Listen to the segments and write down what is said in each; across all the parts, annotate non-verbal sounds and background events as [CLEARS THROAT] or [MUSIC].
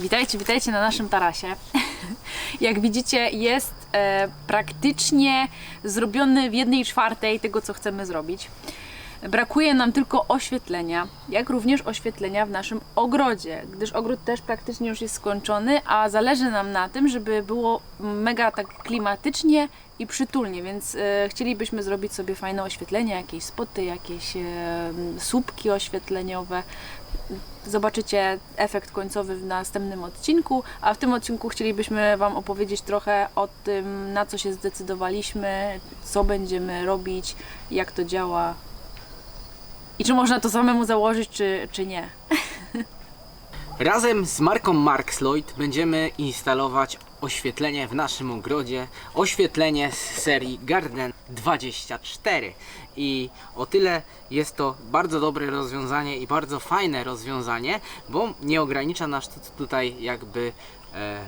Witajcie, witajcie na naszym tarasie. [LAUGHS] Jak widzicie, jest e, praktycznie zrobiony w jednej czwartej tego, co chcemy zrobić. Brakuje nam tylko oświetlenia, jak również oświetlenia w naszym ogrodzie, gdyż ogród też praktycznie już jest skończony, a zależy nam na tym, żeby było mega tak klimatycznie i przytulnie, więc e, chcielibyśmy zrobić sobie fajne oświetlenia, jakieś spoty, jakieś e, słupki oświetleniowe. Zobaczycie efekt końcowy w następnym odcinku, a w tym odcinku chcielibyśmy Wam opowiedzieć trochę o tym, na co się zdecydowaliśmy, co będziemy robić, jak to działa i czy można to samemu założyć, czy, czy nie. Razem z marką Marksloyd będziemy instalować oświetlenie w naszym ogrodzie. Oświetlenie z serii Garden 24. I o tyle jest to bardzo dobre rozwiązanie i bardzo fajne rozwiązanie, bo nie ogranicza nas tu- tutaj jakby e,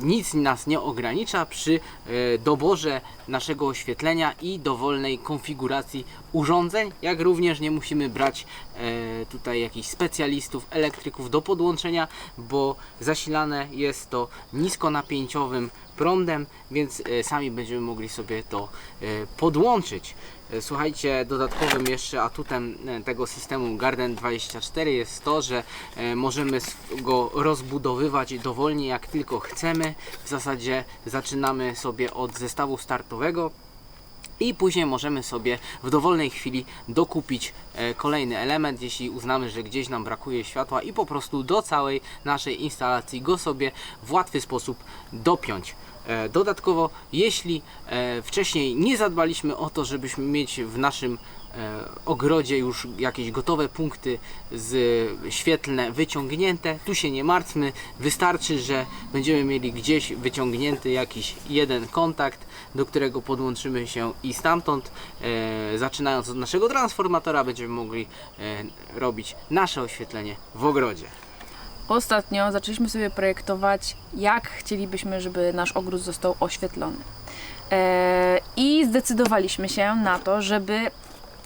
nic nas nie ogranicza przy e, doborze naszego oświetlenia i dowolnej konfiguracji urządzeń, jak również nie musimy brać e, tutaj jakichś specjalistów, elektryków do podłączenia, bo zasilane jest to niskonapięciowym prądem, więc e, sami będziemy mogli sobie to e, podłączyć. E, Słuchajcie, dodatkowym jeszcze atutem tego systemu Garden 24 jest to, że możemy go rozbudowywać dowolnie jak tylko chcemy. W zasadzie zaczynamy sobie od zestawu startowego i później możemy sobie w dowolnej chwili dokupić e, kolejny element, jeśli uznamy, że gdzieś nam brakuje światła i po prostu do całej naszej instalacji go sobie w łatwy sposób dopiąć. E, Dodatkowo, jeśli e, wcześniej nie zadbaliśmy o to, żebyśmy mieć w naszym e, ogrodzie już jakieś gotowe punkty z świetlne wyciągnięte, tu się nie martwmy, wystarczy, że będziemy mieli gdzieś wyciągnięty jakiś jeden kontakt, do którego podłączymy się i stamtąd, zaczynając od naszego transformatora, będziemy mogli robić nasze oświetlenie w ogrodzie. Ostatnio zaczęliśmy sobie projektować, jak chcielibyśmy, żeby nasz ogród został oświetlony. E, I zdecydowaliśmy się na to, żeby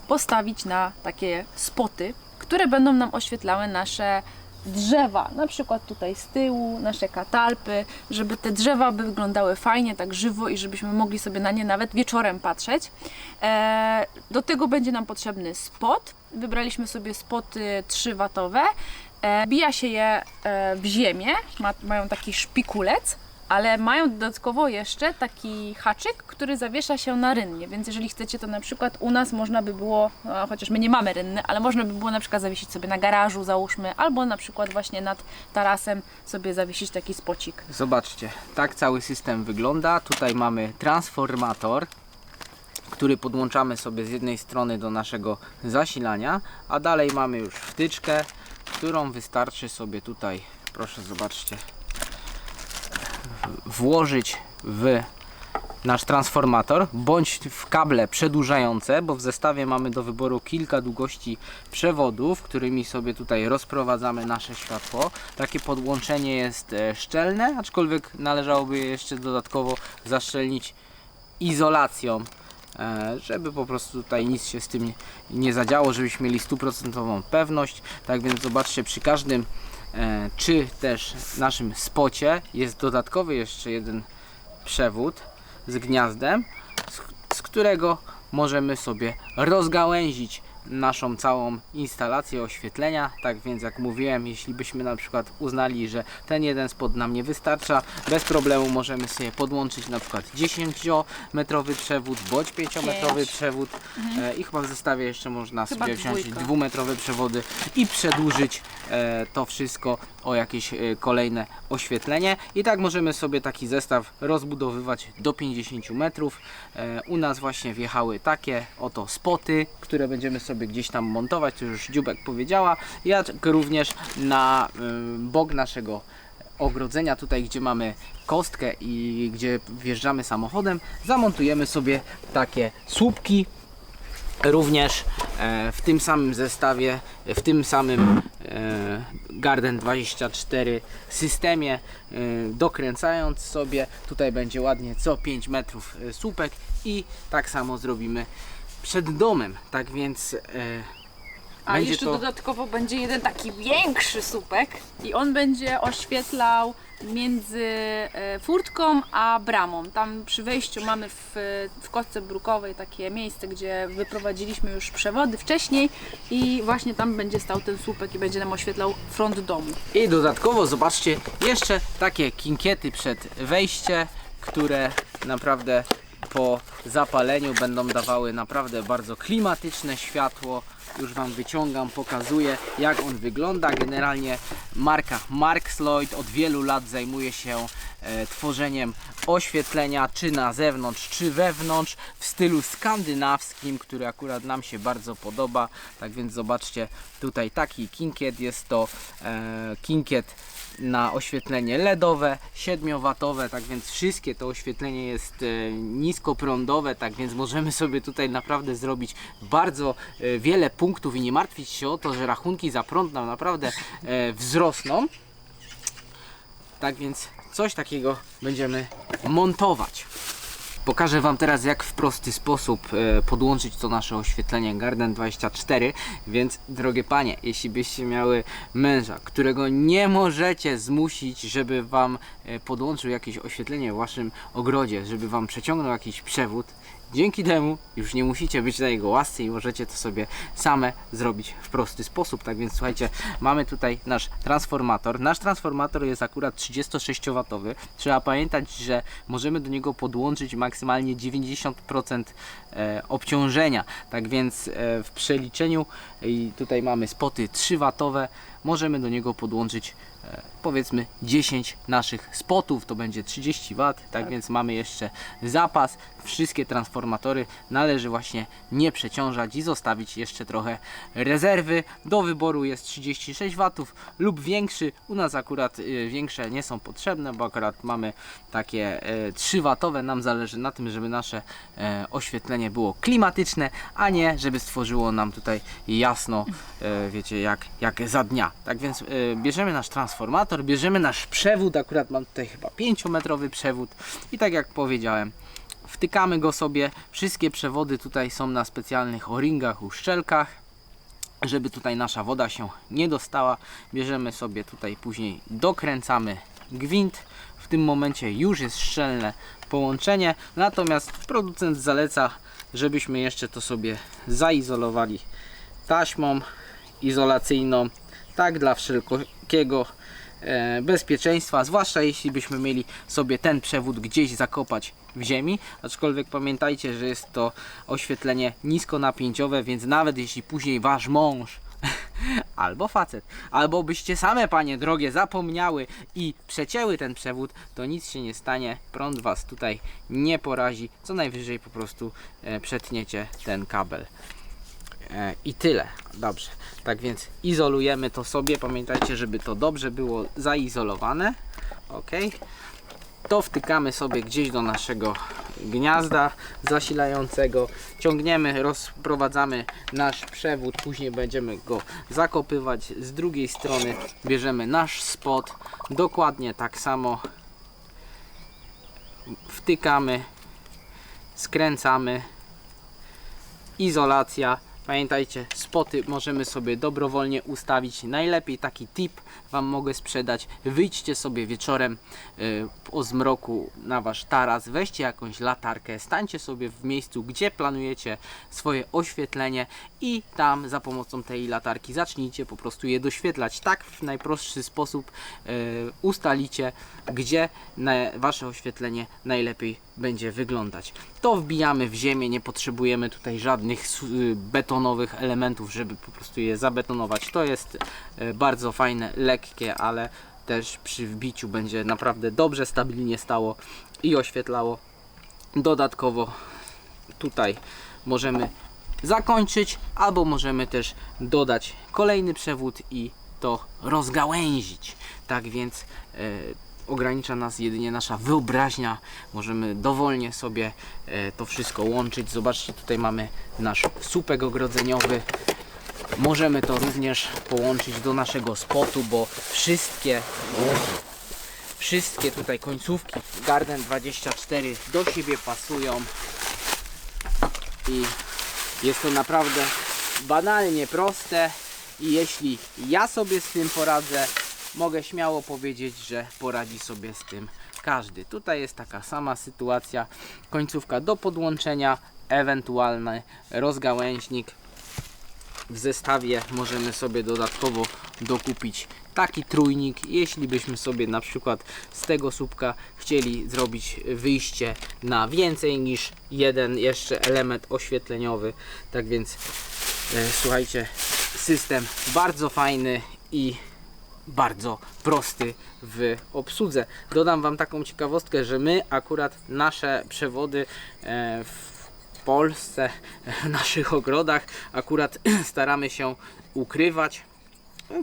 postawić na takie spoty, które będą nam oświetlały nasze drzewa, na przykład tutaj z tyłu, nasze katalpy, żeby te drzewa by wyglądały fajnie, tak żywo i żebyśmy mogli sobie na nie nawet wieczorem patrzeć. E, do tego będzie nam potrzebny spot. Wybraliśmy sobie spoty 3-watowe. E, bija się je e, w ziemię, ma, mają taki szpikulec, ale mają dodatkowo jeszcze taki haczyk, który zawiesza się na rynnie, więc jeżeli chcecie, to na przykład u nas można by było, no, chociaż my nie mamy rynny, ale można by było na przykład zawiesić sobie na garażu, załóżmy, albo na przykład właśnie nad tarasem sobie zawiesić taki spocik. Zobaczcie, tak cały system wygląda. Tutaj mamy transformator, który podłączamy sobie z jednej strony do naszego zasilania, a dalej mamy już wtyczkę, którą wystarczy sobie tutaj, proszę zobaczcie, włożyć w nasz transformator bądź w kable przedłużające, bo w zestawie mamy do wyboru kilka długości przewodów, którymi sobie tutaj rozprowadzamy nasze światło. Takie podłączenie jest e, szczelne, aczkolwiek należałoby je jeszcze dodatkowo zaszczelnić izolacją, żeby po prostu tutaj nic się z tym nie- zadziało, żebyśmy mieli stuprocentową pewność. Tak więc zobaczcie, przy każdym e, czy też naszym spocie jest dodatkowy jeszcze jeden przewód z gniazdem, z którego możemy sobie rozgałęzić naszą całą instalację oświetlenia. Tak więc jak mówiłem, jeśli byśmy na przykład uznali, że ten jeden spot nam nie wystarcza, bez problemu możemy sobie podłączyć na przykład 10-metrowy przewód bądź 5-metrowy Pięć. przewód e, i chyba w zestawie jeszcze można Chyba sobie wziąć dwójka. dwumetrowe przewody i przedłużyć e, to wszystko o jakieś e, kolejne oświetlenie i tak możemy sobie taki zestaw rozbudowywać do 50 metrów. E, u nas właśnie wjechały takie oto spoty, które będziemy sobie gdzieś tam montować, to już Dziubek powiedziała, jak również na y, bok naszego ogrodzenia, tutaj gdzie mamy kostkę i gdzie wjeżdżamy samochodem, zamontujemy sobie takie słupki również e, w tym samym zestawie, w tym samym e, Garden 24 systemie, e, dokręcając sobie, tutaj będzie ładnie co 5 metrów słupek i tak samo zrobimy przed domem. Tak więc A Będzie jeszcze to- dodatkowo będzie jeden taki większy słupek i on będzie oświetlał między e, furtką a bramą. Tam przy wejściu mamy w, w kostce brukowej takie miejsce, gdzie wyprowadziliśmy już przewody wcześniej i właśnie tam będzie stał ten słupek i będzie nam oświetlał front domu. I dodatkowo zobaczcie jeszcze takie kinkiety przed wejście, które naprawdę po zapaleniu będą dawały naprawdę bardzo klimatyczne światło. Już Wam wyciągam, pokazuję jak on wygląda. Generalnie marka Marksloyd od wielu lat zajmuje się e, tworzeniem oświetlenia czy na zewnątrz, czy wewnątrz w stylu skandynawskim, który akurat nam się bardzo podoba. Tak więc zobaczcie, tutaj taki kinkiet jest to e, kinkiet na oświetlenie LEDowe, 7W, tak więc wszystkie to oświetlenie jest e, niskoprądowe, tak więc możemy sobie tutaj naprawdę zrobić bardzo e, wiele punktów i nie martwić się o to, że rachunki za prąd nam naprawdę e, wzrosną. Tak więc coś takiego będziemy montować. Pokażę Wam teraz jak w prosty sposób e, podłączyć to nasze oświetlenie Garden 24 więc drogie panie, jeśli byście miały męża, którego nie możecie zmusić, żeby Wam e, podłączył jakieś oświetlenie w Waszym ogrodzie, żeby Wam przeciągnął jakiś przewód Dzięki temu już nie musicie być na jego łasce i możecie to sobie same zrobić w prosty sposób. Tak więc słuchajcie, mamy tutaj nasz transformator. Nasz transformator jest akurat 36W. Trzeba pamiętać, że możemy do niego podłączyć maksymalnie 90% e, obciążenia. Tak więc e, w przeliczeniu i tutaj mamy spoty 3W. Możemy do niego podłączyć e, powiedzmy 10 naszych spotów, to będzie 30 W, tak, więc mamy jeszcze zapas. Wszystkie transformatory należy właśnie nie przeciążać i zostawić jeszcze trochę rezerwy. Do wyboru jest 36 W lub większy. U nas akurat y, większe nie są potrzebne, bo akurat mamy takie e, 3 W. Nam zależy na tym, żeby nasze e, oświetlenie było klimatyczne, a nie żeby stworzyło nam tutaj jasno, wiecie, jak, jak za dnia. Tak więc bierzemy nasz transformator, bierzemy nasz przewód, akurat mam tutaj chyba 5-metrowy przewód i tak jak powiedziałem, wtykamy go sobie. Wszystkie przewody tutaj są na specjalnych o-ringach, uszczelkach żeby tutaj nasza woda się nie dostała. Bierzemy sobie tutaj później, dokręcamy gwint. W tym momencie już jest szczelne połączenie, natomiast producent zaleca, żebyśmy jeszcze to sobie zaizolowali taśmą izolacyjną, tak dla wszelkiego bezpieczeństwa, zwłaszcza jeśli byśmy mieli sobie ten przewód gdzieś zakopać w ziemi, aczkolwiek pamiętajcie, że jest to oświetlenie niskonapięciowe, więc nawet jeśli później wasz mąż [LAUGHS] albo facet, albo byście same panie drogie zapomniały i przecięły ten przewód, to nic się nie stanie, prąd was tutaj nie porazi, co najwyżej po prostu e, przetniecie ten kabel. E, I tyle. Dobrze. Tak więc izolujemy to sobie. Pamiętajcie, żeby to dobrze było zaizolowane. Ok. To wtykamy sobie gdzieś do naszego gniazda zasilającego. Ciągniemy, rozprowadzamy nasz przewód. Później będziemy go zakopywać. Z drugiej strony bierzemy nasz spot. Dokładnie tak samo wtykamy, skręcamy izolacja. Pamiętajcie, spoty możemy sobie dobrowolnie ustawić. Najlepiej taki tip Wam mogę sprzedać. Wyjdźcie sobie wieczorem y, o zmroku na Wasz taras, weźcie jakąś latarkę, stańcie sobie w miejscu, gdzie planujecie swoje oświetlenie i tam za pomocą tej latarki zacznijcie po prostu je doświetlać. Tak w najprostszy sposób y, ustalicie, gdzie Wasze oświetlenie najlepiej będzie wyglądać. To wbijamy w ziemię, nie potrzebujemy tutaj żadnych s- y, betonowych elementów, żeby po prostu je zabetonować. To jest y, bardzo fajne, lekkie, ale też przy wbiciu będzie naprawdę dobrze, stabilnie stało i oświetlało. Dodatkowo tutaj możemy zakończyć, albo możemy też dodać kolejny przewód i to rozgałęzić. Tak więc e, ogranicza nas jedynie nasza wyobraźnia. Możemy dowolnie sobie e, to wszystko łączyć. Zobaczcie, tutaj mamy nasz słupek ogrodzeniowy. Możemy to również połączyć do naszego spotu, bo wszystkie wszystkie tutaj końcówki Garden 24 do siebie pasują i jest to naprawdę banalnie proste i jeśli ja sobie z tym poradzę, mogę śmiało powiedzieć, że poradzi sobie z tym każdy. Tutaj jest taka sama sytuacja, końcówka do podłączenia, ewentualny rozgałęźnik. W zestawie możemy sobie dodatkowo dokupić taki trójnik, jeśli byśmy sobie na przykład z tego słupka chcieli zrobić wyjście na więcej niż jeden jeszcze element oświetleniowy. Tak więc e, słuchajcie, system bardzo fajny i bardzo prosty w obsłudze. Dodam Wam taką ciekawostkę, że my akurat nasze przewody e, w Polsce, w naszych ogrodach akurat [CLEARS THROAT] staramy się ukrywać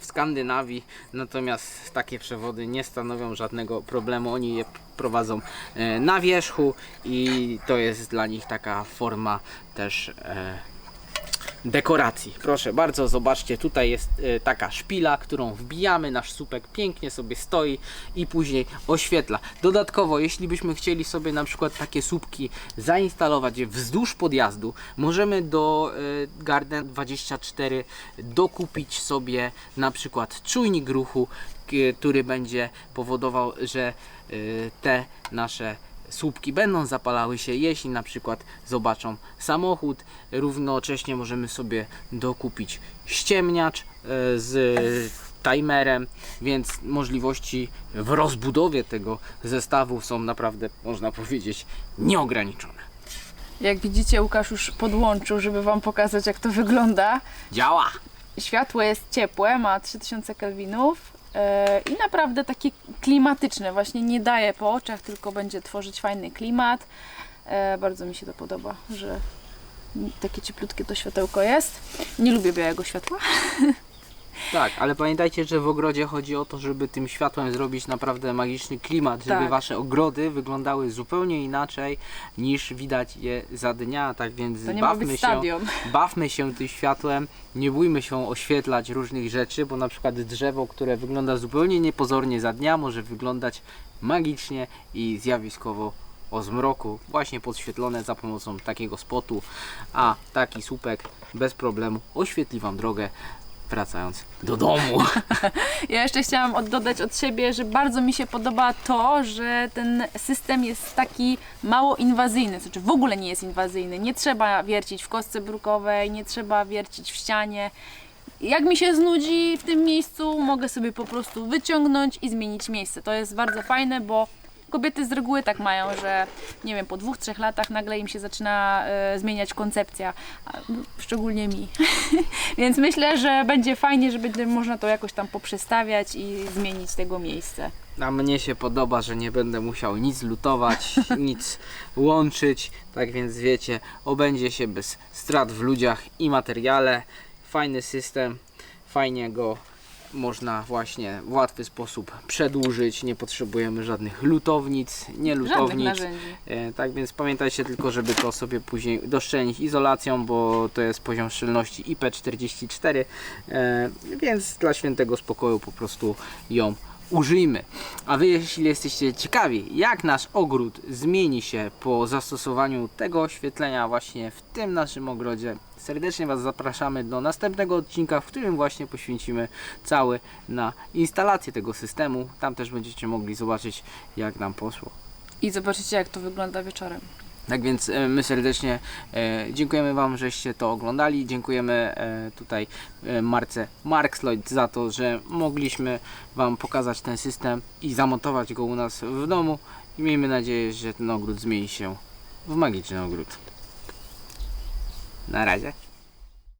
w Skandynawii, natomiast takie przewody nie stanowią żadnego problemu. Oni je prowadzą e, na wierzchu i to jest dla nich taka forma też e, dekoracji. Proszę bardzo, zobaczcie, tutaj jest e, taka szpila, którą wbijamy, nasz słupek pięknie sobie stoi i później oświetla. Dodatkowo, jeśli byśmy chcieli sobie na przykład takie słupki zainstalować wzdłuż podjazdu, możemy do e, Garden 24 dokupić sobie na przykład czujnik ruchu, który będzie powodował, że e, te nasze słupki będą zapalały się, jeśli na przykład zobaczą samochód. Równocześnie możemy sobie dokupić ściemniacz e, z timerem, więc możliwości w rozbudowie tego zestawu są naprawdę, można powiedzieć, nieograniczone. Jak widzicie, Łukasz już podłączył, żeby Wam pokazać, jak to wygląda. Działa! Światło jest ciepłe, ma 3000 kelwinów i naprawdę takie klimatyczne. Właśnie nie daje po oczach, tylko będzie tworzyć fajny klimat. Yy, bardzo mi się to podoba, że takie cieplutkie to światełko jest. Nie lubię białego światła. [LAUGHS] Tak, ale pamiętajcie, że w ogrodzie chodzi o to, żeby tym światłem zrobić naprawdę magiczny klimat, żeby Tak. wasze ogrody wyglądały zupełnie inaczej niż widać je za dnia, tak więc bawmy się. [LAUGHS] Bawmy się tym światłem, nie bójmy się oświetlać różnych rzeczy, bo na przykład drzewo, które wygląda zupełnie niepozornie za dnia, może wyglądać magicznie i zjawiskowo o zmroku, właśnie podświetlone za pomocą takiego spotu, a taki słupek bez problemu oświetli Wam drogę wracając do domu. [LAUGHS] Ja jeszcze chciałam od- dodać od siebie, że bardzo mi się podoba to, że ten system jest taki mało inwazyjny, znaczy w ogóle nie jest inwazyjny. Nie trzeba wiercić w kostce brukowej, nie trzeba wiercić w ścianie. Jak mi się znudzi w tym miejscu, mogę sobie po prostu wyciągnąć i zmienić miejsce. To jest bardzo fajne, bo kobiety z reguły tak mają, że nie wiem, po dwóch, trzech latach nagle im się zaczyna e, zmieniać koncepcja, a, szczególnie mi. [LAUGHS] Więc myślę, że będzie fajnie, że będzie można to jakoś tam poprzestawiać i zmienić tego miejsce. A mnie się podoba, że nie będę musiał nic lutować, [LAUGHS] nic łączyć, tak więc wiecie, obędzie się bez strat w ludziach i materiale. Fajny system, fajnie go można właśnie w łatwy sposób przedłużyć, nie potrzebujemy żadnych lutownic, nie lutownic. E, Tak więc pamiętajcie tylko, żeby to sobie później doszczelnić izolacją, bo to jest poziom szczelności IP44, e, więc dla świętego spokoju po prostu ją użyjmy. A Wy jeśli jesteście ciekawi, jak nasz ogród zmieni się po zastosowaniu tego oświetlenia właśnie w tym naszym ogrodzie, serdecznie Was zapraszamy do następnego odcinka, w którym właśnie poświęcimy cały na instalację tego systemu. Tam też będziecie mogli zobaczyć, jak nam poszło. I zobaczycie, jak to wygląda wieczorem. Tak więc e, my serdecznie e, dziękujemy Wam, żeście to oglądali. Dziękujemy e, tutaj marce Marksloyd za to, że mogliśmy Wam pokazać ten system i zamontować go u nas w domu. I miejmy nadzieję, że ten ogród zmieni się w magiczny ogród. Na razie.